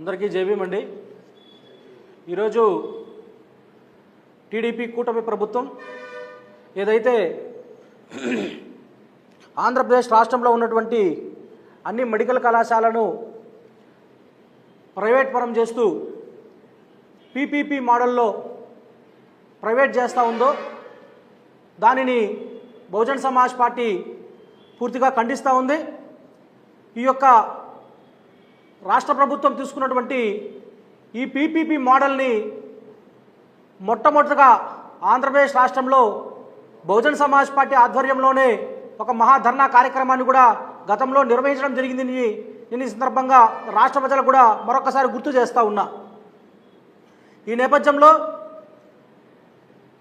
అందరికీ జేబీమండి ఈరోజు టీడీపీ కూటమి ప్రభుత్వం ఏదైతే ఆంధ్రప్రదేశ్ రాష్ట్రంలో ఉన్నటువంటి అన్ని మెడికల్ కళాశాలను ప్రైవేట్ పరం చేస్తూ పీపీపీ మోడల్లో ప్రైవేట్ చేస్తూ ఉందో దానిని బహుజన్ సమాజ్ పార్టీ పూర్తిగా ఖండిస్తూ ఉంది. ఈ యొక్క రాష్ట్ర ప్రభుత్వం తీసుకున్నటువంటి ఈ పీపీపీ మోడల్ని మొట్టమొదటిగా ఆంధ్రప్రదేశ్ రాష్ట్రంలో బహుజన్ సమాజ్ పార్టీ ఆధ్వర్యంలోనే ఒక మహాధర్నా కార్యక్రమాన్ని కూడా గతంలో నిర్వహించడం జరిగిందని నేను ఈ సందర్భంగా రాష్ట్ర ప్రజలకు కూడా మరొకసారి గుర్తు చేస్తూ ఉన్నా. ఈ నేపథ్యంలో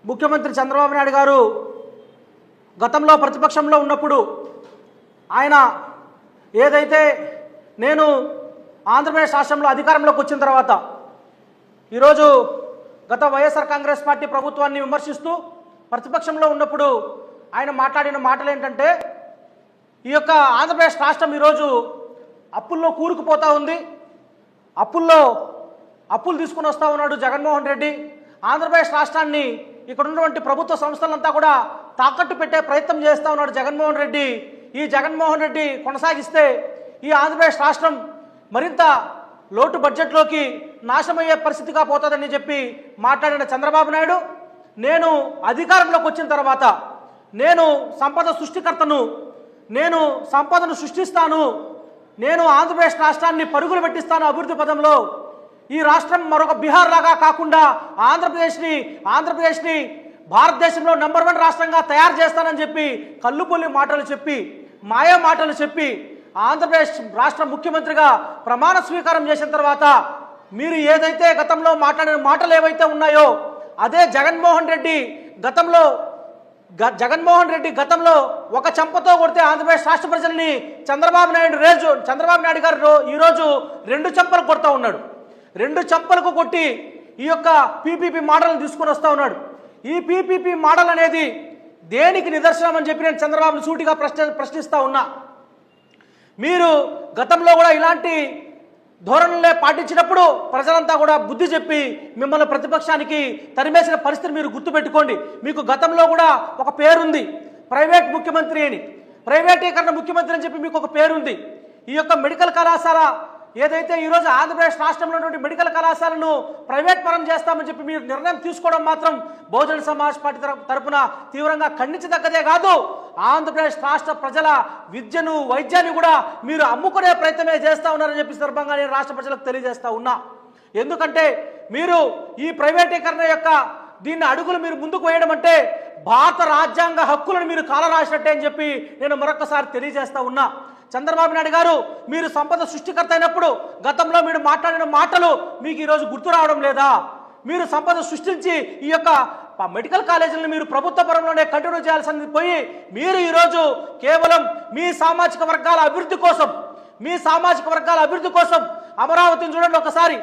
ముఖ్యమంత్రి చంద్రబాబు నాయుడు గారు గతంలో ప్రతిపక్షంలో ఉన్నప్పుడు ఆయన ఏదైతే నేను ఆంధ్రప్రదేశ్ రాష్ట్రంలో అధికారంలోకి వచ్చిన తర్వాత ఈరోజు గత వైఎస్ఆర్ కాంగ్రెస్ పార్టీ ప్రభుత్వాన్ని విమర్శిస్తూ ప్రతిపక్షంలో ఉన్నప్పుడు ఆయన మాట్లాడిన మాటలు ఏంటంటే ఈ యొక్క ఆంధ్రప్రదేశ్ రాష్ట్రం ఈరోజు అప్పుల్లో కూరుకుపోతూ ఉంది. అప్పుల్లో అప్పులు తీసుకుని వస్తూ ఉన్నాడు జగన్మోహన్ రెడ్డి. ఆంధ్రప్రదేశ్ రాష్ట్రాన్ని ఇక్కడ ఉన్నటువంటి ప్రభుత్వ సంస్థలంతా కూడా తాకట్టు పెట్టే ప్రయత్నం చేస్తూ ఉన్నాడు జగన్మోహన్ రెడ్డి. ఈ జగన్మోహన్ రెడ్డి కొనసాగిస్తే ఈ ఆంధ్రప్రదేశ్ రాష్ట్రం మరింత లోటు బడ్జెట్లోకి నాశమయ్యే పరిస్థితిగా పోతుందని చెప్పి మాట్లాడిన చంద్రబాబు నాయుడు నేను అధికారంలోకి వచ్చిన తర్వాత నేను సంపద సృష్టికర్తను నేను సంపదను సృష్టిస్తాను నేను ఆంధ్రప్రదేశ్ రాష్ట్రాన్ని పరుగులు పెట్టిస్తాను అభివృద్ధి పదంలో ఈ రాష్ట్రం మరొక బీహార్ లాగా కాకుండా ఆంధ్రప్రదేశ్ని ఆంధ్రప్రదేశ్ని భారతదేశంలో నెంబర్ వన్ రాష్ట్రంగా తయారు చేస్తానని చెప్పి కల్లుపుల్లి మాటలు చెప్పి మాయా మాటలు చెప్పి ఆంధ్రప్రదేశ్ రాష్ట్ర ముఖ్యమంత్రిగా ప్రమాణ స్వీకారం చేసిన తర్వాత మీరు ఏదైతే గతంలో మాట్లాడిన మాటలు ఏవైతే ఉన్నాయో అదే జగన్మోహన్ రెడ్డి గతంలో గ- జగన్మోహన్ రెడ్డి గతంలో ఒక చెంపతో కొడితే ఆంధ్రప్రదేశ్ రాష్ట్ర ప్రజల్ని చంద్రబాబు నాయుడు రోజు చంద్రబాబు నాయుడు గారు ఈరోజు రెండు చెంపలు కొడతా ఉన్నాడు. రెండు చెంపలకు కొట్టి ఈ యొక్క పీపీపీ మోడల్ని తీసుకొని వస్తూ ఉన్నాడు. ఈ పీపీపీ మోడల్ అనేది దేనికి నిదర్శనం అని చెప్పి నేను చంద్రబాబును సూటిగా ప్రశ్న ప్రశ్నిస్తూ ఉన్నా. మీరు గతంలో కూడా ఇలాంటి ధోరణులే పాటించినప్పుడు ప్రజలంతా కూడా బుద్ధి చెప్పి మిమ్మల్ని ప్రతిపక్షానికి తరిమేసిన పరిస్థితి మీరు గుర్తుపెట్టుకోండి. మీకు గతంలో కూడా ఒక పేరుంది. ప్రైవేట్ ముఖ్యమంత్రి అని. ప్రైవేటీకరణ ముఖ్యమంత్రి అని చెప్పి మీకు ఒక పేరుంది. ఈ యొక్క మెడికల్ కళాశాల ఏదైతే ఈరోజు ఆంధ్రప్రదేశ్ రాష్ట్రంలో ఉన్నటువంటి మెడికల్ కళాశాలను ప్రైవేట్ పరం చేస్తామని చెప్పి మీరు నిర్ణయం తీసుకోవడం మాత్రం బహుజన సమాజ్ పార్టీ తరపు- తరపున తీవ్రంగా ఖండించదగ్గదే కాదు. ఆంధ్రప్రదేశ్ రాష్ట్ర ప్రజల విద్యను వైద్యాన్ని కూడా మీరు అమ్ముకునే ప్రయత్నమే చేస్తా ఉన్నారని చెప్పి సందర్భంగా నేను రాష్ట్ర ప్రజలకు తెలియజేస్తా ఉన్నా. ఎందుకంటే మీరు ఈ ప్రైవేటీకరణ యొక్క దీన్ని అడుగులు మీరు ముందుకు వేయడం అంటే భారత రాజ్యాంగ హక్కులను మీరు కాలరాసినట్టే అని చెప్పి నేను మరొకసారి తెలియజేస్తా ఉన్నా. చంద్రబాబు నాయుడు గారు మీరు సంపద సృష్టికర్త అయినప్పుడు గతంలో మీరు మాట్లాడిన మాటలు మీకు ఈరోజు గుర్తు రావడం లేదా? మీరు సంపద సృష్టించి ఈ యొక్క మెడికల్ కాలేజీలను మీరు ప్రభుత్వ పరంలోనే కంటిన్యూ చేయాల్సింది పోయి మీరు ఈరోజు కేవలం మీ సామాజిక వర్గాల అభివృద్ధి కోసం మీ సామాజిక వర్గాల అభివృద్ధి కోసం అమరావతిని చూడండి ఒకసారి.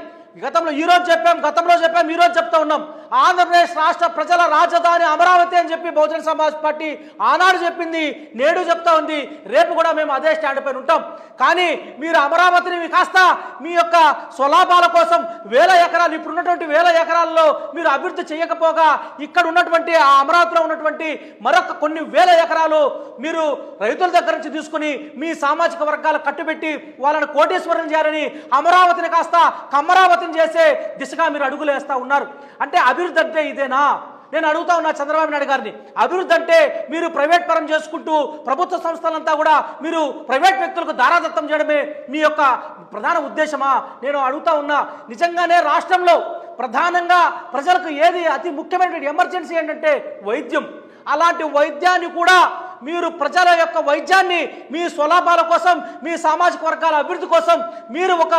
గతంలో ఈరోజు చెప్పాం గతంలో చెప్పాం ఈ రోజు చెప్తా ఉన్నాం. ఆంధ్రప్రదేశ్ రాష్ట్ర ప్రజల రాజధాని అమరావతి అని చెప్పి బహుజన సమాజ్ పార్టీ ఆనాడు చెప్పింది నేడు చెప్తా ఉంది. రేపు కూడా మేము అదే స్టాండ్ పైన ఉంటాం. కానీ మీరు అమరావతిని కాస్త మీ యొక్క స్వలాభాల కోసం వేల ఎకరాలు ఇప్పుడున్నటువంటి వేల ఎకరాల్లో మీరు అభివృద్ధి చేయకపోగా ఇక్కడ ఉన్నటువంటి ఆ అమరావతిలో ఉన్నటువంటి మరొక కొన్ని వేల ఎకరాలు మీరు రైతుల దగ్గర నుంచి తీసుకుని మీ సామాజిక వర్గాలు కట్టుబెట్టి వాళ్ళని కోటేశ్వరం చేయాలని అమరావతిని కాస్త కమరావతిని చేసే దిశగా మీరు అడుగులు వేస్తూ ఉన్నారు. అంటే అభివృద్ధి అంటే ఇదేనా? నేను అడుగుతా ఉన్నా చంద్రబాబు నాయుడు గారిని. అభివృద్ధి అంటే మీరు ప్రైవేట్ పరం చేసుకుంటూ ప్రభుత్వ సంస్థలంతా కూడా మీరు ప్రైవేట్ వ్యక్తులకు దారాదత్తం చేయడమే మీ యొక్క ప్రధాన ఉద్దేశమా? నేను అడుగుతా ఉన్నా నిజంగానే రాష్ట్రంలో ప్రధానంగా ప్రజలకు ఏది అతి ముఖ్యమైనటువంటి ఎమర్జెన్సీ ఏంటంటే వైద్యం. అలాంటి వైద్యాన్ని కూడా మీరు ప్రజల యొక్క వైద్యాన్ని మీ స్వలాభాల కోసం మీ సామాజిక వర్గాల అభివృద్ధి కోసం మీరు ఒక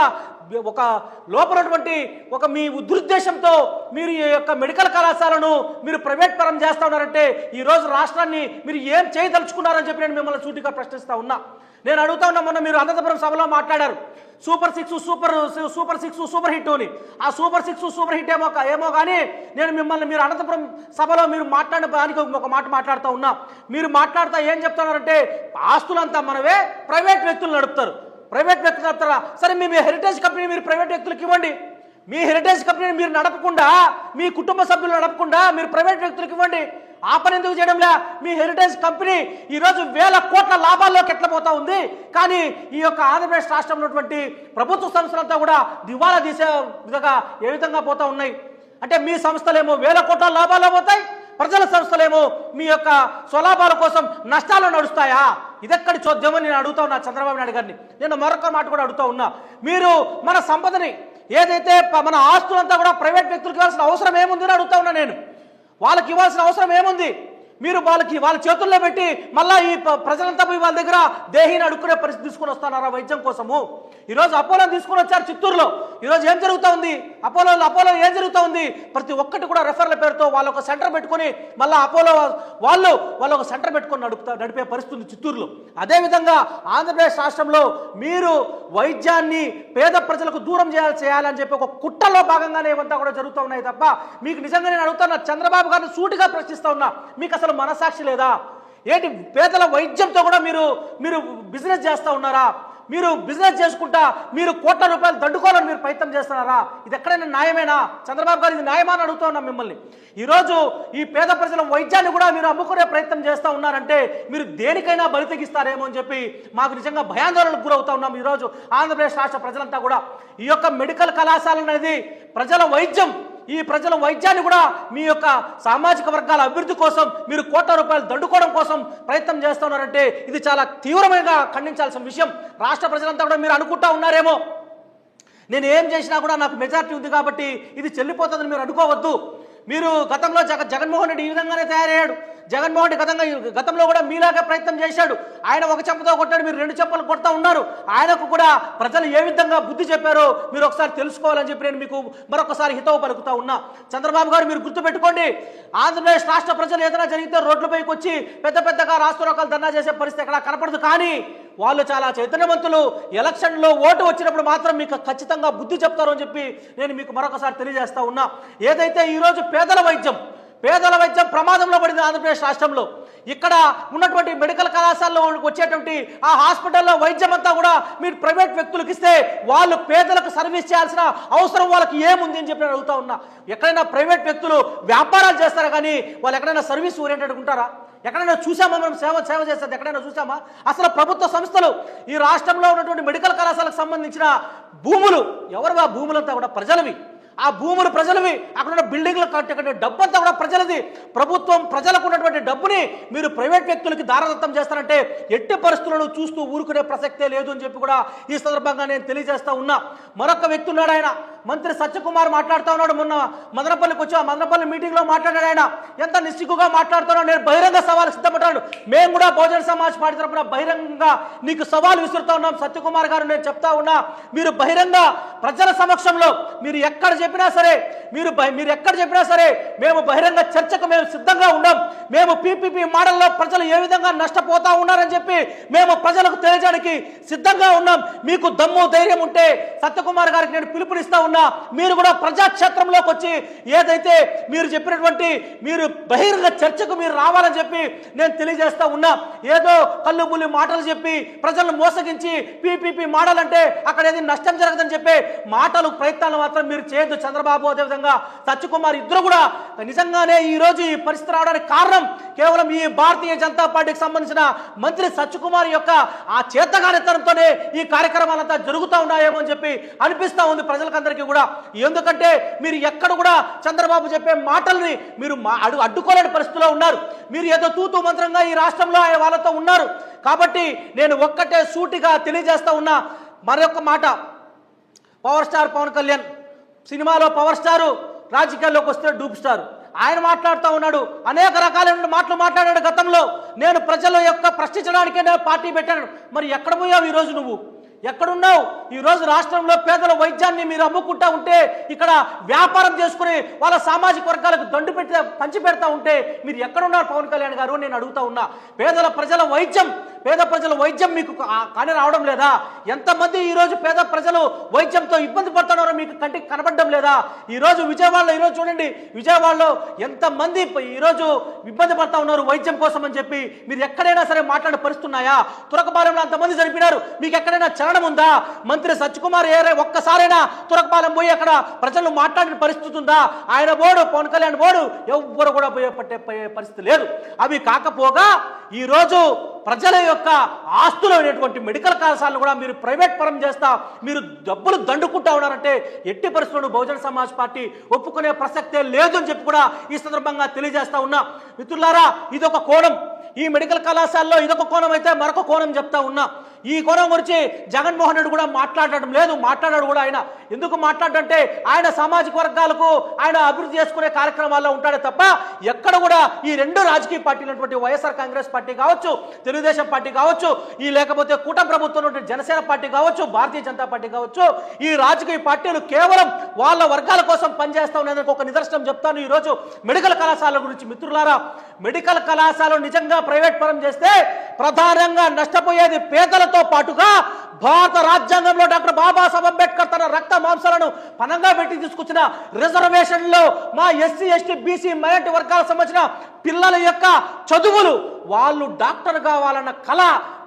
ఒక లోపలటువంటి ఒక మీ ఉద్దేశంతో మీరు ఈ యొక్క మెడికల్ కళాశాలను మీరు ప్రైవేట్ పరం చేస్తా ఉన్నారంటే ఈ రోజు రాష్ట్రాన్ని మీరు ఏం చేయదలుచుకున్నారని చెప్పి నేను మిమ్మల్ని సూటిగా ప్రశ్నిస్తా ఉన్నా. నేను అడుగుతా ఉన్నా మొన్న మీరు అనంతపురం సభలో మాట్లాడారు. Super six super super six super hit అని. ఆ సూపర్ సిక్స్ సూపర్ హిట్ ఏమో ఏమో కానీ నేను మిమ్మల్ని మీరు అనంతపురం సభలో మీరు మాట్లాడిన దానికి ఒక మాట మాట్లాడుతూ ఉన్నా. మీరు మాట్లాడుతా ఏం చెప్తున్నారంటే ఆస్తులంతా మనవే ప్రైవేట్ వ్యక్తులు నడుపుతారు. ప్రైవేట్ వ్యక్తులు నడుపుతారా సరే మీ మీ హెరిటేజ్ కంపెనీ మీరు ప్రైవేట్ వ్యక్తులకు ఇవ్వండి. మీ హెరిటేజ్ కంపెనీని మీరు నడపకుండా మీ కుటుంబ సభ్యులు నడపకుండా మీరు ప్రైవేట్ వ్యక్తులకు ఇవ్వండి. ఆ పని ఎందుకు చేయడంలే? మీ హెరిటేజ్ కంపెనీ ఈరోజు వేల కోట్ల లాభాల్లోకి ఎట్లా పోతా ఉంది. కానీ ఈ యొక్క ఆంధ్రప్రదేశ్ రాష్ట్రంలో ఉన్నటువంటి ప్రభుత్వ సంస్థలంతా కూడా దివాలా తీసే విధంగా ఏ విధంగా పోతా ఉన్నాయి? అంటే మీ సంస్థలేమో వేల కోట్ల లాభాలు పోతాయి ప్రజల సంస్థలేమో మీ యొక్క స్వలాభాల కోసం నష్టాలు నడుస్తాయా? ఇదెక్కడి చోద్యమని నేను అడుగుతా ఉన్నా చంద్రబాబు నాయుడు గారిని. నేను మరొక మాట కూడా అడుగుతా ఉన్నా. మీరు మన సంపదని ఏదైతే మన ఆస్తులంతా కూడా ప్రైవేట్ వ్యక్తులకు ఇవ్వాల్సిన అవసరం ఏముంది అని అడుగుతా ఉన్నా నేను. వాళ్ళకి ఇవ్వాల్సిన అవసరం ఏముంది? మీరు వాళ్ళకి వాళ్ళ చేతుల్లో పెట్టి మళ్ళా ఈ ప్రజలంతా పోయి వాళ్ళ దగ్గర దేహిని అడుక్కునే పరిస్థితి తీసుకొని వస్తున్నారా వైద్యం కోసము? ఈరోజు అపోలో తీసుకొని వచ్చారు చిత్తూరులో. ఈరోజు ఏం జరుగుతూ ఉంది? అపోలో అపోలో ఏం జరుగుతూ ఉంది? ప్రతి ఒక్కటి కూడా రెఫర్ల పేరుతో వాళ్ళ ఒక సెంటర్ పెట్టుకొని మళ్ళీ అపోలో వాళ్ళు వాళ్ళ ఒక సెంటర్ పెట్టుకొని నడుపుతా నడిపే పరిస్థితి చిత్తూరులో. అదేవిధంగా ఆంధ్రప్రదేశ్ రాష్ట్రంలో మీరు వైద్యాన్ని పేద ప్రజలకు దూరం చేయాలి చేయాలని చెప్పి ఒక కుట్రలో భాగంగానే ఇవంతా కూడా జరుగుతూ ఉన్నాయి తప్ప మీకు నిజంగా నేను అడుగుతున్నా చంద్రబాబు గారిని సూటిగా ప్రశ్నిస్తా ఉన్నా. మీకు అసలు మనసాక్షి లేదా? ఏంటి పేదల వైద్యంతో కూడా మీరు మీరు బిజినెస్ చేస్తూ ఉన్నారా? మీరు బిజినెస్ చేసుకుంటా మీరు కోట్ల రూపాయలు దండుకోవాలని మీరు ప్రయత్నం చేస్తున్నారా? ఇది ఎక్కడైనా న్యాయమేనా? చంద్రబాబు గారు ఇది న్యాయమా అని అడుగుతా ఉన్నాం మిమ్మల్ని. ఈరోజు ఈ పేద ప్రజల వైద్యాన్ని కూడా మీరు అమ్ముకునే ప్రయత్నం చేస్తూ ఉన్నారంటే మీరు దేనికైనా బలి తెగిస్తారేమో అని చెప్పి మాకు నిజంగా భయాందోళనకు గురవుతా ఉన్నాం ఈరోజు ఆంధ్రప్రదేశ్ రాష్ట్ర ప్రజలంతా కూడా. ఈ యొక్క మెడికల్ కళాశాల అనేది ప్రజల వైద్యం. ఈ ప్రజల వైద్యాన్ని కూడా మీ యొక్క సామాజిక వర్గాల అభివృద్ధి కోసం మీరు కోట్ల రూపాయలు దండుకోవడం కోసం ప్రయత్నం చేస్తున్నారంటే ఇది చాలా తీవ్రమైన ఖండించాల్సిన విషయం. రాష్ట్ర ప్రజలంతా కూడా మీరు అనుకుంటా ఉన్నారేమో. నేను ఏం చేసినా కూడా నాకు మెజార్టీ ఉంది కాబట్టి ఇది చెల్లిపోతుందని మీరు అనుకోవద్దు. మీరు గతంలో జగ జగన్మోహన్ రెడ్డి ఈ విధంగానే తయారయ్యాడు. జగన్మోహన్ రెడ్డి గతంగా గతంలో కూడా మీలాగే ప్రయత్నం చేశాడు. ఆయన ఒక చెంపతో కొట్టాడు మీరు రెండు చెంపలు కొడతా ఉన్నారు. ఆయనకు కూడా ప్రజలు ఏ విధంగా బుద్ధి చెప్పారో మీరు ఒకసారి తెలుసుకోవాలని చెప్పి నేను మీకు మరొకసారి హితవు పలుకుతా ఉన్నా. చంద్రబాబు గారు మీరు గుర్తుపెట్టుకోండి. ఆంధ్రప్రదేశ్ రాష్ట్ర ప్రజలు ఏదైనా జరిగితే రోడ్లపైకి వచ్చి పెద్ద పెద్దగా రాష్ట్రోకాలు ధర్నా చేసే పరిస్థితి ఎక్కడ కనపడదు. కానీ వాళ్ళు చాలా చైతన్యవంతులు. ఎలక్షన్లో ఓటు వచ్చినప్పుడు మాత్రం మీకు ఖచ్చితంగా బుద్ధి చెప్తారు అని చెప్పి నేను మీకు మరొకసారి తెలియజేస్తా ఉన్నా. ఏదైతే ఈరోజు పేదల వైద్యం పేదల వైద్యం ప్రమాదంలో పడింది ఆంధ్రప్రదేశ్ రాష్ట్రంలో. ఇక్కడ ఉన్నటువంటి మెడికల్ కళాశాలలో వచ్చేటువంటి ఆ హాస్పిటల్లో వైద్యం అంతా కూడా మీరు ప్రైవేట్ వ్యక్తులకు ఇస్తే వాళ్ళు పేదలకు సర్వీస్ చేయాల్సిన అవసరం వాళ్ళకి ఏముంది అని చెప్పి నేను అడుగుతా ఉన్నా. ఎక్కడైనా ప్రైవేట్ వ్యక్తులు వ్యాపారాలు చేస్తారా కానీ వాళ్ళు ఎక్కడైనా సర్వీస్ ఓరియంటెడ్ ఉంటారా? ఎక్కడైనా చూసామా మనం సేవ సేవ చేస్తుంది ఎక్కడైనా చూసామా? అసలు ప్రభుత్వ సంస్థలు ఈ రాష్ట్రంలో ఉన్నటువంటి మెడికల్ కళాశాలకు సంబంధించిన భూములు ఎవరు ఆ భూములంతా కూడా? ప్రజలవి. ఆ భూములు ప్రజలవి. అక్కడ ఉన్న బిల్డింగ్లు కట్టే డబ్బంతా కూడా ప్రజలది. ప్రభుత్వం ప్రజలకు ఉన్నటువంటి డబ్బుని మీరు ప్రైవేట్ వ్యక్తులకి దారదత్తం చేస్తారంటే ఎట్టి పరిస్థితులను చూస్తూ ఊరుకునే ప్రసక్తే లేదు అని చెప్పి కూడా ఈ సందర్భంగా నేను తెలియజేస్తా ఉన్నా. మరొక వ్యక్తి ఉన్నాడు ఆయన. మంత్రి సత్యకుమార్ మాట్లాడుతూ ఉన్నాడు మొన్న మదనపల్లికి వచ్చి ఆ మదనపల్లి మీటింగ్లో మాట్లాడాడు ఆయన. ఎంత నిస్సిగ్గుగా మాట్లాడుతున్నాడు నేను బహిరంగ సవాలు సిద్ధపడ్డాడు మేము కూడా బహుజన సమాజ్ పార్టీ తరపున బహిరంగంగా నీకు సవాల్ విసురుతా ఉన్నాం. సత్యకుమార్ గారు నేను చెప్తా ఉన్నా మీరు బహిరంగ ప్రజల సమక్షంలో మీరు ఎక్కడ చెప్పినా సరే మీరు మీరు ఎక్కడ చెప్పినా సరే మేము బహిరంగ చర్చకు మేము సిద్ధంగా ఉన్నాం. మేము పీపీపీ మోడల్లో ప్రజలు ఏ విధంగా నష్టపోతా ఉన్నారని చెప్పి మేము ప్రజలకు తెలియజేయడానికి సిద్ధంగా ఉన్నాం. మీకు దమ్ము ధైర్యం ఉంటే సత్యకుమార్ గారికి నేను పిలుపునిస్తా ఉన్నా. మీరు కూడా ప్రజాక్షేత్రంలోకి వచ్చి ఏదైతే మీరు చెప్పినటువంటి మీరు బహిరంగ చర్చకు మీరు రావాలని చెప్పి నేను తెలియజేస్తా ఉన్నా. ఏదో కళ్ళు మాటలు చెప్పి ప్రజలను మోసగించి పీపీపీ మోడల్ అంటే అక్కడ ఏది నష్టం జరగదని చెప్పే మాటలు ప్రయత్నాలు మాత్రం మీరు చేయొద్దు. చంద్రబాబు అదేవిధంగా సత్యకుమార్ ఇద్దరు కూడా నిజంగానే ఈ రోజు ఈ పరిస్థితి రావడానికి కారణం కేవలం ఈ భారతీయ జనతా పార్టీకి సంబంధించిన మంత్రి సత్యకుమార్ యొక్క ఆ చేతగానితనంతోనే ఈ కార్యక్రమాలంతా జరుగుతూ ఉన్నాయేమో అని చెప్పి అనిపిస్తా ఉంది ప్రజలకందరికీ కూడా. ఎందుకంటే మీరు ఎక్కడ కూడా చంద్రబాబు చెప్పే మాటల్ని మీరు మా- అడు అడ్డుకోలేని పరిస్థితిలో ఉన్నారు. మీరు ఏదో తూతూ మంత్రంగా ఈ రాష్ట్రంలో ఆయన వాళ్ళతో ఉన్నారు. కాబట్టి నేను ఒక్కటే సూటిగా తెలియజేస్తా ఉన్నా. మరొక మాట. పవర్ స్టార్ పవన్ కళ్యాణ్ సినిమాలో పవర్ స్టారు రాజకీయాల్లోకి వస్తే డూప్ స్టార్. ఆయన మాట్లాడుతూ ఉన్నాడు అనేక రకాలైన మాటలు మాట్లాడాడు గతంలో. నేను ప్రజల యొక్క ప్రశ్నించడానికే నేను పార్టీ పెట్టాను. మరి ఎక్కడ పోయావు ఈరోజు నువ్వు? ఎక్కడున్నావు? ఈ రోజు రాష్ట్రంలో పేదల వైద్యాన్ని మీరు అమ్ముకుంటా ఉంటే ఇక్కడ వ్యాపారం చేసుకుని వాళ్ళ సామాజిక వర్గాలకు దండు పెట్టి పంచి పెడతా ఉంటే మీరు ఎక్కడున్నారు పవన్ కళ్యాణ్ గారు నేను అడుగుతా ఉన్నా. పేదల ప్రజల వైద్యం పేద ప్రజల వైద్యం మీకు కానీ రావడం లేదా? ఎంతమంది ఈ రోజు పేద ప్రజలు వైద్యంతో ఇబ్బంది పడుతున్నారో మీకు కంటికి కనబడడం లేదా? ఈ రోజు విజయవాడలో ఈరోజు చూడండి విజయవాడలో ఎంతమంది ఈరోజు ఇబ్బంది పడతా ఉన్నారు వైద్యం కోసం అని చెప్పి మీరు ఎక్కడైనా సరే మాట్లాడే పరిస్థితున్నాయా తురకపాలెంలో అంతమంది చనిపోయినారు. మీకు ఎక్కడైనా చలనం ఉందా మంత్రి సత్యకుమార్ ఏరే ఒక్కసారైనా తురకపాలెం పోయి అక్కడ ప్రజలు మాట్లాడిన పరిస్థితి ఉందా? ఆయన బోడు పవన్ కళ్యాణ్ బోడు ఎవ్వరు కూడా పోయే పట్టే పరిస్థితి లేదు. అవి కాకపోగా ఈరోజు ప్రజల యొక్క ఆస్తులు అనేటువంటి మెడికల్ కళాశాలను కూడా మీరు ప్రైవేట్ పరం చేస్తా మీరు డబ్బులు దండుకుంటా ఉన్నారంటే ఎట్టి పరిస్థితులు బహుజన సమాజ్ పార్టీ ఒప్పుకునే ప్రసక్తే లేదు అని చెప్పి కూడా ఈ సందర్భంగా తెలియజేస్తా ఉన్నా. మిత్రులారా ఇదొక కోణం. ఈ మెడికల్ కళాశాలలో ఇదొక కోణం అయితే మరొక కోణం చెప్తా ఉన్నా. ఈ కోణం గురించి జగన్మోహన్ రెడ్డి కూడా మాట్లాడడం లేదు మాట్లాడాడు కూడా ఆయన. ఎందుకు మాట్లాడంటే ఆయన సామాజిక వర్గాలకు ఆయన అభివృద్ధి చేసుకునే కార్యక్రమాల్లో ఉంటాడే తప్ప ఎక్కడ కూడా ఈ రెండు రాజకీయ పార్టీలు వైఎస్ఆర్ కాంగ్రెస్ పార్టీ కావచ్చు తెలుగుదేశం పార్టీ కావచ్చు ఈ లేకపోతే కూట ప్రభుత్వం జనసేన పార్టీ కావచ్చు భారతీయ జనతా పార్టీ కావచ్చు ఈ రాజకీయ పార్టీలు కేవలం వాళ్ళ వర్గాల కోసం పనిచేస్తా ఉన్నదానికి ఒక నిదర్శనం చెప్తాను. ఈ రోజు మెడికల్ కళాశాల గురించి మిత్రులారా మెడికల్ కళాశాల నిజంగా ప్రైవేట్ పరం చేస్తే ప్రధానంగా నష్టపోయేది పేదలతో పాటుగా భారత రాజ్యాంగంలో డాక్టర్ బాబాసాహెబ్ అంబేద్కర్ తన రక్త మాంసాలను పనంగా పెట్టి తీసుకొచ్చిన రిజర్వేషన్లో మా ఎస్సీ ఎస్టీ బీసీ మైనార్టీ వర్గాలకు సంబంధించిన పిల్లల యొక్క చదువులు వాళ్ళు డాక్టర్ కావాలన్న కళ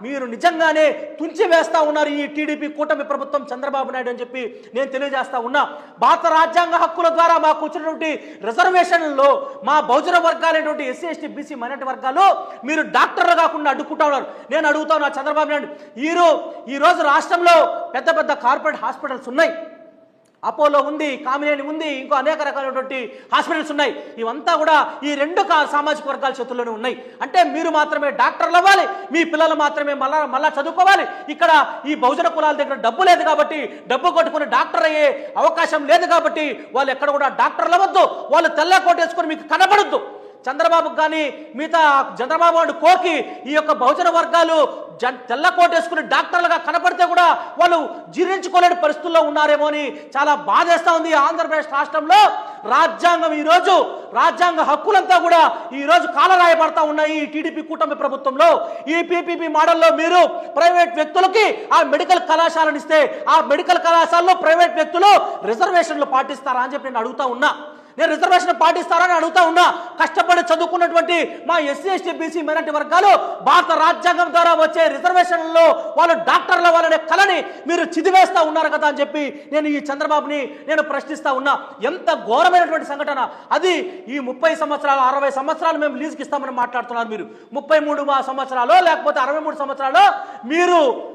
మీరు నిజంగానే తుంచివేస్తా ఉన్నారు ఈ టీడీపీ కూటమి ప్రభుత్వం చంద్రబాబు నాయుడు అని చెప్పి నేను తెలియజేస్తా ఉన్నా. భారత రాజ్యాంగ హక్కుల ద్వారా మాకు వచ్చినటువంటి రిజర్వేషన్లో మా బహుజన వర్గాలైనటువంటి ఎస్సీ ఎస్టీ బీసీ మైనార్టీ వర్గాలు మీరు డాక్టర్లు కాకుండా అడ్డుకుంటా ఉన్నారు. నేను అడుగుతా ఉన్నా చంద్రబాబు నాయుడు ఈరో ఈ రోజు రాష్ట్రంలో పెద్ద పెద్ద కార్పొరేట్ హాస్పిటల్స్ ఉన్నాయి. అపోలో ఉంది కామినేని ఉంది ఇంకో అనేక రకాలైనటువంటి హాస్పిటల్స్ ఉన్నాయి. ఇవంతా కూడా ఈ రెండు సామాజిక వర్గాల చేతుల్లోనే ఉన్నాయి. అంటే మీరు మాత్రమే డాక్టర్లు అవ్వాలి మీ పిల్లలు మాత్రమే మళ్ళా మళ్ళా చదువుకోవాలి. ఇక్కడ ఈ బహుజన కులాల దగ్గర డబ్బు లేదు కాబట్టి డబ్బు కొట్టుకుని డాక్టర్ అయ్యే అవకాశం లేదు కాబట్టి వాళ్ళు ఎక్కడ కూడా డాక్టర్లు అవ్వద్దు. వాళ్ళు తెల్ల కోట్ వేసుకొని మీకు కనబడద్దు. చంద్రబాబుకు కానీ మిగతా చంద్రబాబు నాయుడు కోకి ఈ యొక్క బహుజన వర్గాలు జన్ తెల్ల వేసుకుని డాక్టర్లుగా కనపడితే కూడా వాళ్ళు జీర్ణించుకోలేని పరిస్థితుల్లో ఉన్నారేమో అని చాలా బాధేస్తా ఉంది ఆంధ్రప్రదేశ్ రాష్ట్రంలో. రాజ్యాంగం ఈ రోజు రాజ్యాంగ హక్కులంతా కూడా ఈ రోజు కాలరాయబడతా ఉన్నాయి ఈ టీడీపీ కూటమి ప్రభుత్వంలో. ఈ పీపీపీ మోడల్లో మీరు ప్రైవేట్ వ్యక్తులకి ఆ మెడికల్ కళాశాలను ఇస్తే ఆ మెడికల్ కళాశాలలో ప్రైవేట్ వ్యక్తులు రిజర్వేషన్లు పాటిస్తారా అని చెప్పి నేను అడుగుతా ఉన్నా. నేను రిజర్వేషన్ పాటిస్తారని అడుగుతా ఉన్నా. కష్టపడి చదువుకున్నటువంటి మా ఎస్సీ ఎస్టీ బీసీ మైనార్టీ వర్గాలు భారత రాజ్యాంగం ద్వారా వచ్చే రిజర్వేషన్లలో వాళ్ళు డాక్టర్ల వాళ్ళనే కళని మీరు చిదివేస్తా ఉన్నారు కదా అని చెప్పి నేను ఈ చంద్రబాబుని నేను ప్రశ్నిస్తా ఉన్నా. ఎంత ఘోరమైనటువంటి సంఘటన. అది ఈ ముప్పై సంవత్సరాలు అరవై సంవత్సరాలు మేము లీజుకి ఇస్తామని మాట్లాడుతున్నారు మీరు. ముప్పై మూడు సంవత్సరాలు లేకపోతే అరవై మూడు సంవత్సరాలు మీరు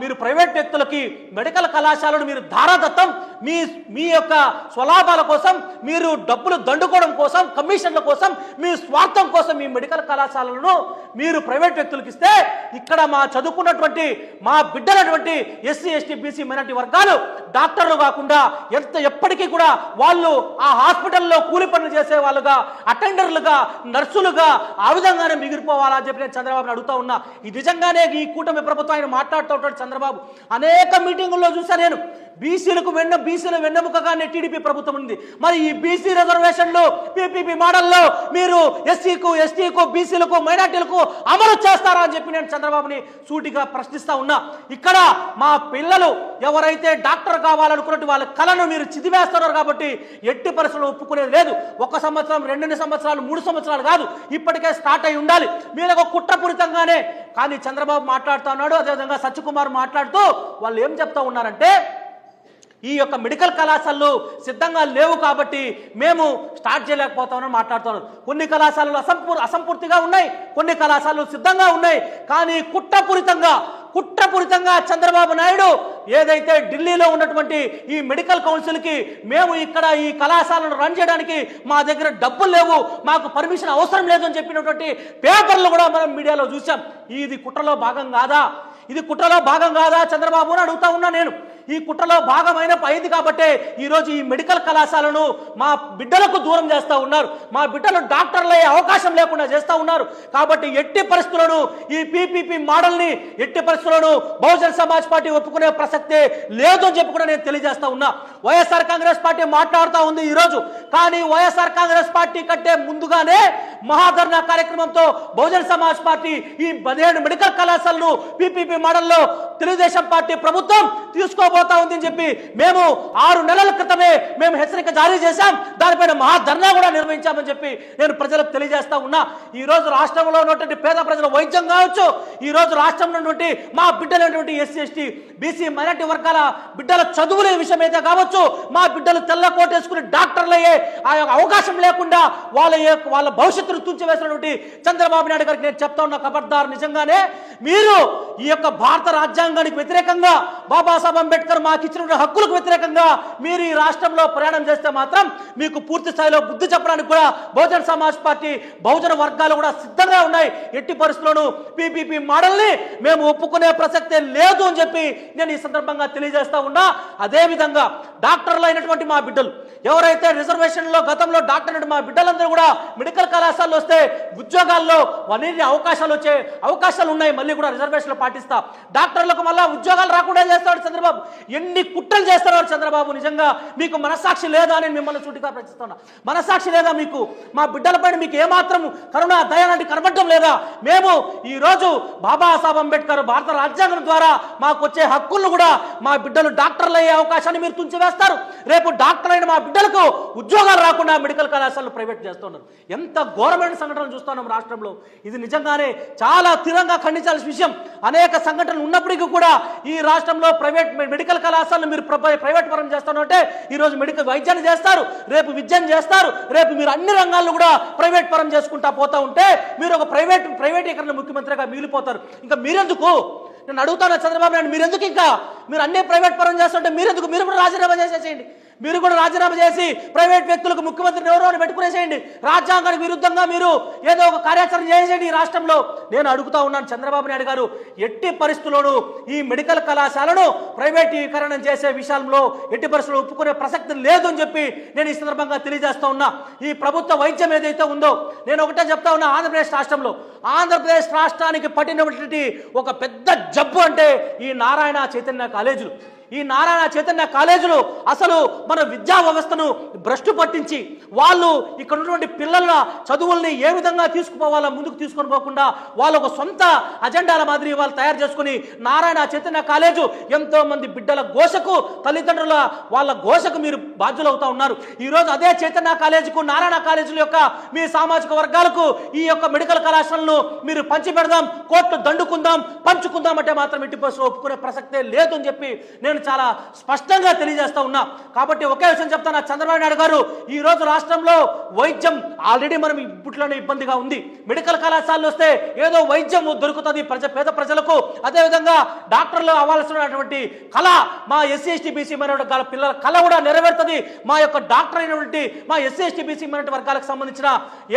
మీరు ప్రైవేట్ వ్యక్తులకి మెడికల్ కళాశాలను మీరు ధారాదత్తం మీ మీ యొక్క స్వలాభాల కోసం మీరు డబ్బులు దండుకోవడం కోసం కమిషన్ల కోసం మీ స్వార్థం కోసం మీ మెడికల్ కళాశాలను మీరు ప్రైవేట్ వ్యక్తులకు ఇస్తే ఇక్కడ మా చదువుకున్నటువంటి మా బిడ్డలటువంటి ఎస్సీ ఎస్టీ బీసీ మైనార్టీ వర్గాలు డాక్టర్లు కాకుండా ఎంత ఎప్పటికీ కూడా వాళ్ళు ఆ హాస్పిటల్లో కూలి పనులు చేసే వాళ్ళుగా అటెండర్లుగా నర్సులుగా ఆ విధంగానే మిగిలిపోవాలని చెప్పి నేను చంద్రబాబుని అడుగుతా ఉన్నా. ఇది నిజంగానే ఈ కూటమి ప్రభుత్వం ఆయన మాట్లాడుతూ ఉంటాడు చంద్రబాబు. అనేక మీటింగుల్లో చూసా నేను. బీసీలకు వెన్న బీసీల వెన్నెముకగానే టీడీపీ ప్రభుత్వం ఉంది. మరి ఈ బీసీ రిజర్వేషన్లు పీపీపీ మోడల్లో మీరు ఎస్సీకు ఎస్టీకు బీసీలకు మైనార్టీలకు అమలు చేస్తారా అని చెప్పి నేను చంద్రబాబుని సూటిగా ప్రశ్నిస్తా ఉన్నా. ఇక్కడ మా పిల్లలు ఎవరైతే డాక్టర్ కావాలనుకున్నట్టు వాళ్ళ కళను మీరు చిదివేస్తున్నారు కాబట్టి ఎట్టి పరిస్థితులు ఒప్పుకునేది లేదు. ఒక సంవత్సరం రెండు సంవత్సరాలు మూడు సంవత్సరాలు కాదు. ఇప్పటికే స్టార్ట్ అయి ఉండాలి. మీరు ఒక కుట్రపూరితంగానే కానీ చంద్రబాబు మాట్లాడుతూ ఉన్నాడు. అదేవిధంగా సత్యకుమార్ మాట్లాడుతూ వాళ్ళు ఏం చెప్తా ఉన్నారంటే ఈ యొక్క మెడికల్ కళాశాలలు సిద్ధంగా లేవు కాబట్టి మేము స్టార్ట్ చేయలేకపోతామని మాట్లాడుతున్నారు కొన్ని కళాశాలలు అసంపూర్ అసంపూర్తిగా ఉన్నాయి కొన్ని కళాశాలలు సిద్ధంగా ఉన్నాయి. కానీ కుట్రపూరితంగా కుట్రపూరితంగా చంద్రబాబు నాయుడు ఏదైతే ఢిల్లీలో ఉన్నటువంటి ఈ మెడికల్ కౌన్సిల్కి మేము ఇక్కడ ఈ కళాశాలను రన్ చేయడానికి మా దగ్గర డబ్బులు లేవు మాకు పర్మిషన్ అవసరం లేదు అని చెప్పినటువంటి పేపర్లు కూడా మనం మీడియాలో చూసాం. ఇది కుట్రలో భాగం కాదా? ఇది కుట్రలో భాగం కాదా? చంద్రబాబు అని అడుగుతా ఉన్నా నేను. ఈ కుట్రలో భాగమైన అయింది కాబట్టే ఈరోజు ఈ మెడికల్ కళాశాలను మా బిడ్డలకు దూరం చేస్తూ ఉన్నారు. మా బిడ్డలు డాక్టర్లు అయ్యే అవకాశం లేకుండా చేస్తూ ఉన్నారు. కాబట్టి ఎట్టి పరిస్థితులను ఈ పీపీపీ మోడల్ని ఎట్టి పరిస్థితులను బహుజన్ సమాజ్ పార్టీ ఒప్పుకునే ప్రసక్తే లేదు అని చెప్పి కూడా నేను తెలియజేస్తా ఉన్నా. వైఎస్ఆర్ కాంగ్రెస్ పార్టీ మాట్లాడుతూ ఉంది ఈరోజు. కానీ వైఎస్ఆర్ కాంగ్రెస్ పార్టీ కంటే ముందుగానే మహాధర్నా కార్యక్రమంతో బహుజన్ సమాజ్ పార్టీ ఈ పదిహేడు మెడికల్ కళాశాలను పీపీపీ మోడల్లో తెలుగుదేశం పార్టీ ప్రభుత్వం తీసుకో ఉంది అని చెప్పి మేము ఆరు నెలల క్రితమే మేము హెచ్చరిక జారీ చేశాం. దానిపైన మహాధర్నా కూడా నిర్వహించామని చెప్పి నేను ప్రజలకు తెలియజేస్తా ఉన్నా. ఈ రోజు రాష్ట్రంలో ఉన్నటువంటి పేద ప్రజల వైద్యం కావచ్చు ఈ రోజు రాష్ట్రంలో ఉన్నటువంటి మా బిడ్డలైనటువంటి ఎస్సీ ఎస్టీ బీసీ మైనార్టీ వర్గాల బిడ్డల చదువుల విషయం అయితే కావచ్చు మా బిడ్డలు తెల్ల కోటేసుకుని డాక్టర్లు అయ్యే ఆ యొక్క అవకాశం లేకుండా వాళ్ళ యొక్క- వాళ్ళ భవిష్యత్తును తుంచివేసినటువంటి చంద్రబాబు నాయుడు గారికి నేను చెప్తా ఉన్న ఖబర్దార్ నిజంగానే. మీరు ఈ యొక్క భారత రాజ్యాంగానికి వ్యతిరేకంగా బాబాసాహెబ్ అంబేద్కర్ మాకు ఇచ్చిన హక్కులకు వ్యతిరేకంగా మీరు ఈ రాష్ట్రంలో ప్రయాణం చేస్తే మాత్రం మీకు పూర్తి స్థాయిలో బుద్ధి చెప్పడానికి కూడా బహుజన సమాజ్ పార్టీ బహుజన వర్గాలు కూడా సిద్ధంగా ఉన్నాయి. ఎట్టి పరిస్థితుల్లోనూ పీపీపీ మోడల్ని మేము ఒప్పుకునే ప్రసక్తే లేదు అని చెప్పి నేను ఈ సందర్భంగా తెలియజేస్తా ఉన్నా. అదేవిధంగా డాక్టర్లు అయినటువంటి మా బిడ్డలు ఎవరైతే రిజర్వేషన్లో గతంలో డాక్టర్ అయినటువంటి మా బిడ్డలందరూ కూడా మెడికల్ కళాశాలలో వస్తే ఉద్యోగాల్లో అన్ని అవకాశాలు వచ్చే అవకాశాలు ఉన్నాయి. మళ్ళీ కూడా రిజర్వేషన్లు పాటిస్తా. డాక్టర్లకు మళ్ళీ ఉద్యోగాలు రాకుండా చేస్తాడు చంద్రబాబు ఎన్ని కుట్రలు చేస్తున్నారు చంద్రబాబు నిజంగా మీకు మనస్సాక్షి లేదా అని మిమ్మల్ని సూటిగా ప్రశ్నిస్తున్నా. మనస్సాక్షి లేదా మీకు? మా బిడ్డలపైన మీకు ఏమాత్రం కరుణ దయ లాంటి కనబడటం లేదా? మేము ఈ రోజు బాబాసాహెబ్ అంబేద్కర్ భారత రాజ్యాంగం ద్వారా మాకు వచ్చే హక్కులను కూడా మా బిడ్డలు డాక్టర్లు అయ్యే అవకాశాన్ని మీరు తుంచివేస్తారు. రేపు డాక్టర్ అయిన మా బిడ్డలకు ఉద్యోగాలు రాకుండా మెడికల్ కళాశాలలు ప్రైవేట్ చేస్తున్నారు. ఎంత ఘోరమైన సంఘటనలు చూస్తున్నాం రాష్ట్రంలో. ఇది నిజంగానే చాలా తీవ్రంగా ఖండించాల్సిన విషయం. అనేక సంఘటనలు ఉన్నప్పటికీ కూడా ఈ రాష్ట్రంలో ప్రైవేట్ మెడికల్ మెడికల్ కళాశాలను మీరు ప్ర- ప్రైవేట్ పరం చేస్తాను అంటే ఈరోజు మెడికల్ వైద్యాన్ని చేస్తారు రేపు విద్యను చేస్తారు రేపు మీరు అన్ని రంగాల్లో కూడా ప్రైవేట్ పరం చేసుకుంటా పోతా ఉంటే మీరు ఒక ప్రైవేట్ ప్రైవేటీకరణ ముఖ్యమంత్రిగా మిగిలిపోతారు. ఇంకా మీరెందుకు? నేను అడుగుతాను చంద్రబాబు నాయుడు మీరెందుకు ఇంకా? మీరు అన్ని ప్రైవేట్ పరం చేస్తుంటే మీరెందుకు? మీరు కూడా రాజీనామా చేసేసేయండి. మీరు కూడా రాజీనామా చేసి ప్రైవేట్ వ్యక్తులకు ముఖ్యమంత్రిని ఎవరో అని పెట్టుకునేసేయండి. రాజ్యాంగానికి విరుద్ధంగా మీరు ఏదో ఒక కార్యాచరణ చేసేయండి ఈ రాష్ట్రంలో. నేను అడుగుతా ఉన్నాను చంద్రబాబు నాయుడు గారు ఎట్టి పరిస్థితుల్లోనూ ఈ మెడికల్ కళాశాలను ప్రైవేటీకరణం చేసే విషయంలో ఎట్టి పరిస్థితులు ఒప్పుకునే ప్రసక్తి లేదు అని చెప్పి నేను ఈ సందర్భంగా తెలియజేస్తా ఉన్నా. ఈ ప్రభుత్వ వైద్యం ఏదైతే ఉందో నేను ఒకటే చెప్తా ఉన్నా ఆంధ్రప్రదేశ్ రాష్ట్రంలో. ఆంధ్రప్రదేశ్ రాష్ట్రానికి పట్టినటువంటి ఒక పెద్ద జబ్బు అంటే ఈ నారాయణ చైతన్య కాలేజీలు. ఈ నారాయణ చైతన్య కాలేజీలు అసలు మన విద్యా వ్యవస్థను భ్రష్టు పట్టించి వాళ్ళు ఇక్కడ ఉన్నటువంటి పిల్లల చదువుల్ని ఏ విధంగా తీసుకుపోవాలో ముందుకు తీసుకొని పోకుండా వాళ్ళ ఒక సొంత అజెండాల మాదిరి వాళ్ళు తయారు చేసుకుని నారాయణ చైతన్య కాలేజు ఎంతో మంది బిడ్డల ఘోషకు తల్లిదండ్రుల వాళ్ళ ఘోషకు మీరు బాధ్యులు అవుతా ఉన్నారు. ఈరోజు అదే చైతన్య కాలేజీకు నారాయణ కాలేజీల యొక్క మీ సామాజిక వర్గాలకు ఈ యొక్క మెడికల్ కళాశాలను మీరు పంచి పెడదాం కోర్టు దండుకుందాం పంచుకుందాం అంటే మాత్రం ఎట్టి ఒప్పుకునే ప్రసక్తే లేదు అని చెప్పి నేను చాలా స్పష్టంగా తెలియజేస్తా ఉన్నా. కాబట్టి ఒకే విషయం చెప్తాను చంద్రబాబు నాయుడు గారు ఈ రోజు రాష్ట్రంలో వైద్యం ఆల్రెడీ మనం ఇప్పట్లోనే ఇబ్బందిగా ఉంది. మెడికల్ కళాశాలలు వస్తే ఏదో వైద్యం దొరుకుతుంది ప్రజ పేద ప్రజలకు. అదేవిధంగా డాక్టర్లు అవ్వాల్సినటువంటి కళ మా ఎస్సీ ఎస్టీ బీసీ మైనటువంటి పిల్లల కళ కూడా నెరవేరుతుంది. మా యొక్క డాక్టర్ అయినటువంటి మా ఎస్సీ ఎస్టీ బీసీ మైనటువంటి వర్గాలకు సంబంధించిన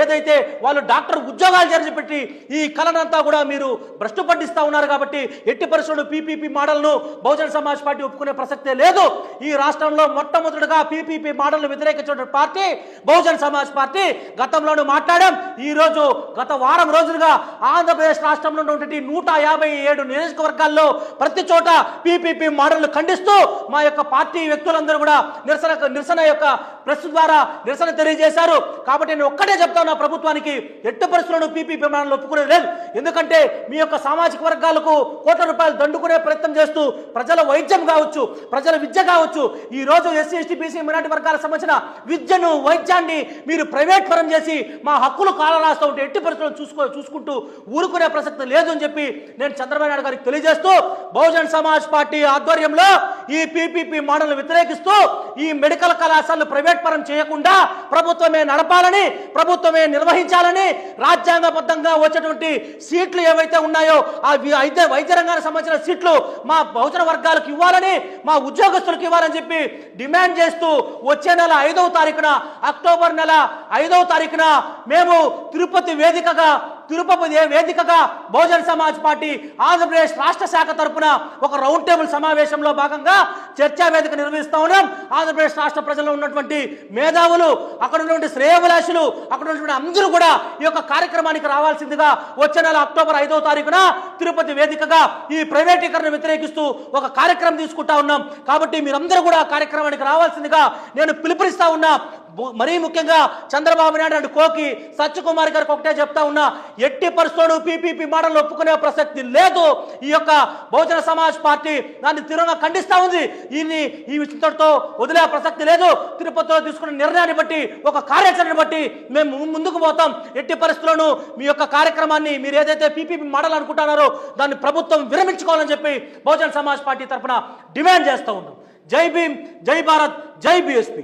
ఏదైతే వాళ్ళు డాక్టర్ ఉద్యోగాలు జరిచిపెట్టి ఈ కళనంతా కూడా మీరు భ్రష్టు పట్టిస్తూ ఉన్నారు కాబట్టి ఎట్టి పరిశ్రమలు పీపీపీ మోడల్ను బహుజన సమాజ్ పార్టీ ఒప్పుకునే ప్రసక్తే లేదు. ఈ రాష్ట్రంలో మొట్టమొదటిగా పీపీపీ మోడల్ను వ్యతిరేకించిన పార్టీ బహుజన సమాజ్ పార్టీ గతంలోనూ మాట్లాడాం. ఈ రోజు గత వారం రోజులుగా ఆంధ్రప్రదేశ్ రాష్ట్రంలో ఉన్నటువంటి నూట యాభై ఏడు నియోజకవర్గాల్లో ప్రతి చోట పీపీపీ మోడల్ను ఖండిస్తూ మా యొక్క పార్టీ వ్యక్తులందరూ కూడా నిరసన నిరసన యొక్క ప్రెస్ ద్వారా నిరసన తెలియజేశారు. కాబట్టి నేను ఒక్కటే చెప్తాను నా ప్రభుత్వానికి ఎట్టు పరిస్థితులను పీపీపీ మోడల్ ఒప్పుకునేది లేదు. ఎందుకంటే మీ యొక్క సామాజిక వర్గాలకు కోట్ల రూపాయలు దండుకునే ప్రయత్నం చేస్తూ ప్రజల వైద్యం కావచ్చు ప్రజల విద్య కావచ్చు ఈ రోజు ఎస్సీ ఎస్టీ బీసీ మైనార్టీ వర్గాలకు సంబంధించిన విద్యను వైద్యాన్ని మీరు ప్రైవేట్ పరం చేసి మా హక్కులు కాలరాస్తూ ఉంటే ఎట్టి పరిస్థితులు చూసుకో చూసుకుంటూ ఊరుకునే ప్రసక్తి లేదు అని చెప్పి నేను చంద్రబాబు నాయుడు గారికి తెలియజేస్తూ బహుజన్ సమాజ్ పార్టీ ఆధ్వర్యంలో ఈ పీపీపీ మోడల్ వ్యతిరేకిస్తూ ఈ మెడికల్ కళాశాలలు ప్రైవేట్ పరం చేయకుండా ప్రభుత్వమే నడపాలని ప్రభుత్వమే నిర్వహించాలని రాజ్యాంగబద్ధంగా వచ్చేటువంటి సీట్లు ఏవైతే ఉన్నాయో ఆ వైద్య వైద్య రంగానికి సంబంధించిన సీట్లు మా బహుజన వర్గాలకు ఇవ్వాలని మా ఉద్యోగస్తులకు ఇవ్వాలని చెప్పి డిమాండ్ చేస్తూ వచ్చే నెల ఐదవ తారీఖున అక్టోబర్ నెల ఐదవ తారీఖున మేము తిరుపతి వేదికగా తిరుపతి వేదికగా బహుజన్ సమాజ్ పార్టీ ఆంధ్రప్రదేశ్ రాష్ట్ర శాఖ తరపున ఒక రౌండ్ టేబుల్ సమావేశంలో భాగంగా చర్చా వేదిక నిర్వహిస్తా ఉన్నాం. ఆంధ్రప్రదేశ్ రాష్ట్ర ప్రజల్లో ఉన్నటువంటి మేధావులు అక్కడ ఉన్నటువంటి శ్రేయభిలాషులు అక్కడ ఉన్నటువంటి అందరూ కూడా ఈ యొక్క కార్యక్రమానికి రావాల్సిందిగా వచ్చే నెల అక్టోబర్ ఐదవ తారీఖున తిరుపతి వేదికగా ఈ ప్రైవేటీకరణ వ్యతిరేకిస్తూ ఒక కార్యక్రమం తీసుకుంటా ఉన్నాం. కాబట్టి మీరందరూ కూడా ఆ కార్యక్రమానికి రావాల్సిందిగా నేను పిలుపునిస్తా ఉన్నా. మరీ ముఖ్యంగా చంద్రబాబు నాయుడు అండ్ కోకి సత్యకుమార్ గారికి ఒకటే చెప్తా ఉన్నా. ఎట్టి పరిస్థితులు పీపీపీ మోడల్ ఒప్పుకునే ప్రసక్తి లేదు. ఈ యొక్క బహుజన సమాజ్ పార్టీ దాన్ని తీవ్రంగా ఖండిస్తూ ఉంది. దీన్ని ఈ విషయంతో వదిలే ప్రసక్తి లేదు. తిరుపతిలో తీసుకున్న నిర్ణయాన్ని బట్టి ఒక కార్యాచరణను బట్టి మేము ముందుకు పోతాం. ఎట్టి పరిస్థితుల్లోనూ మీ యొక్క కార్యక్రమాన్ని మీరు ఏదైతే పీపీపీ మోడల్ అనుకుంటున్నారో దాన్ని ప్రభుత్వం విరమించుకోవాలని చెప్పి బహుజన సమాజ్ పార్టీ తరఫున డిమాండ్ చేస్తూ ఉన్నాం. జై భీమ్ జై భారత్ జై బీఎస్పీ.